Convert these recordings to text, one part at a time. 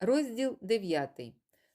Розділ 9.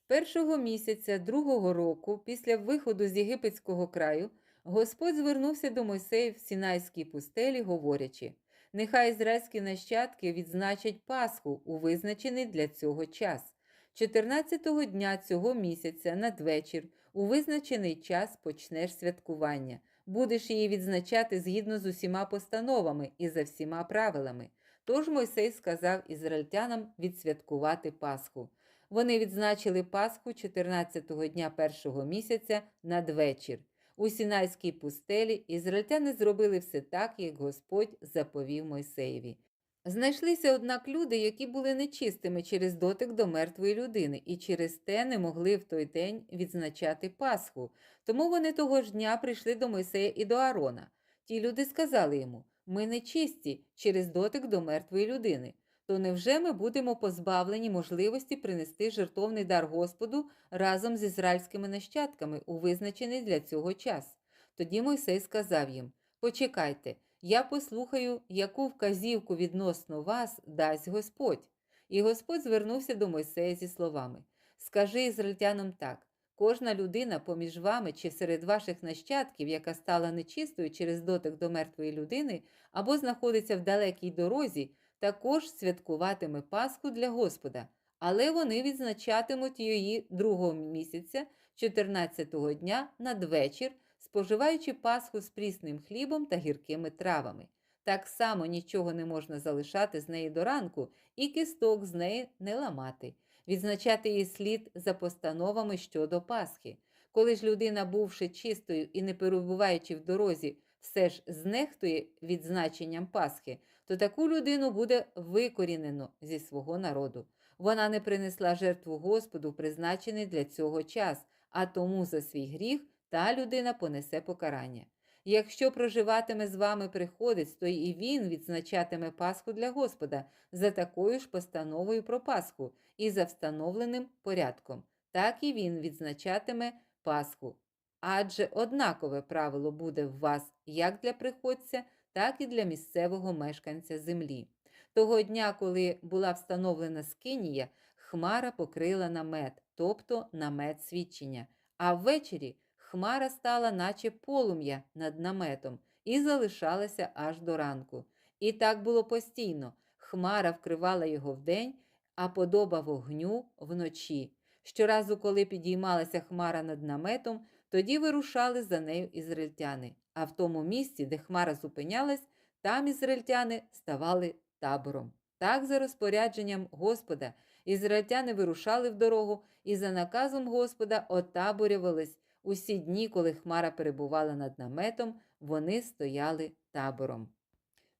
Першого місяця другого року, після виходу з єгипетського краю, Господь звернувся до Мойсея в Сінайській пустелі, говорячи: Нехай ізраїльські нащадки відзначать Пасху у визначений для цього час. 14-го дня цього місяця надвечір у визначений час почнеш святкування. Будеш її відзначати згідно з усіма постановами і за всіма правилами. Тож Мойсей сказав ізраїльтянам відсвяткувати Пасху. Вони відзначили Пасху 14-го дня першого місяця надвечір. У Сінайській пустелі ізраїльтяни зробили все так, як Господь заповів Мойсеєві. Знайшлися, однак, люди, які були нечистими через дотик до мертвої людини, і через те не могли в той день відзначати Пасху. Тому вони того ж дня прийшли до Мойсея і до Аарона. Ті люди сказали йому: Ми нечисті через дотик до мертвої людини. То невже ми будемо позбавлені можливості принести жертовний дар Господу разом з ізраїльськими нащадками у визначений для цього час? Тоді Мойсей сказав їм: Почекайте, я послухаю, яку вказівку відносно вас дасть Господь. І Господь звернувся до Мойсея зі словами: Скажи ізраїльтянам так: кожна людина поміж вами чи серед ваших нащадків, яка стала нечистою через дотик до мертвої людини, або знаходиться в далекій дорозі, також святкуватиме Пасху для Господа, але вони відзначатимуть її другого місяця, 14-го дня надвечір, споживаючи Пасху з прісним хлібом та гіркими травами. Так само нічого не можна залишати з неї до ранку, і кісток з неї не ламати, відзначати її слід за постановами щодо Пасхи. Коли ж людина, бувши чистою і не перебуваючи в дорозі, все ж знехтує відзначенням Пасхи, то таку людину буде викорінено зі свого народу. Вона не принесла жертву Господу, призначений для цього час, а тому за свій гріх та людина понесе покарання. Якщо проживатиме з вами приходець, то і він відзначатиме Пасху для Господа за такою ж постановою про Пасху і за встановленим порядком. Так і він відзначатиме Пасху. Адже однакове правило буде в вас як для приходця, так і для місцевого мешканця землі. Того дня, коли була встановлена скинія, хмара покрила намет, тобто намет свідчення, а ввечері хмара стала, наче полум'я над наметом, і залишалася аж до ранку. І так було постійно. Хмара вкривала його вдень, а подоба вогню вночі. Щоразу, коли підіймалася хмара над наметом, тоді вирушали за нею ізраїльтяни. А в тому місці, де хмара зупинялась, там ізраїльтяни ставали табором. Так, за розпорядженням Господа, ізраїльтяни вирушали в дорогу і за наказом Господа отаборювались. Усі дні, коли хмара перебувала над наметом, вони стояли табором.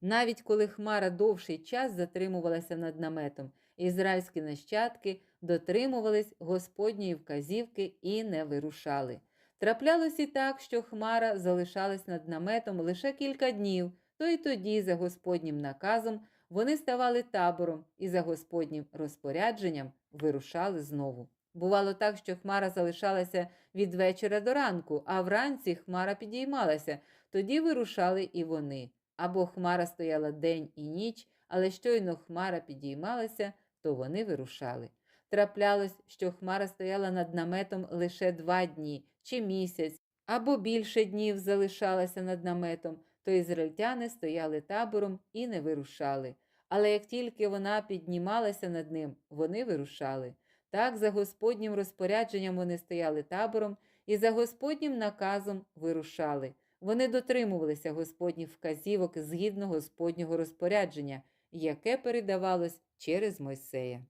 Навіть коли хмара довший час затримувалася над наметом, ізраїльські нащадки дотримувались Господньої вказівки і не вирушали. Траплялось і так, що хмара залишалась над наметом лише кілька днів, то й тоді, за Господнім наказом, вони ставали табором і за Господнім розпорядженням вирушали знову. Бувало так, що хмара залишалася від вечора до ранку, а вранці хмара підіймалася, тоді вирушали і вони. Або хмара стояла день і ніч, але щойно хмара підіймалася, то вони вирушали. Траплялось, що хмара стояла над наметом лише два дні чи місяць, або більше днів залишалася над наметом, то ізраїльтяни стояли табором і не вирушали. Але як тільки вона піднімалася над ним, вони вирушали. Так, за Господнім розпорядженням вони стояли табором і за Господнім наказом вирушали. Вони дотримувалися Господніх вказівок згідно Господнього розпорядження, яке передавалось через Мойсея.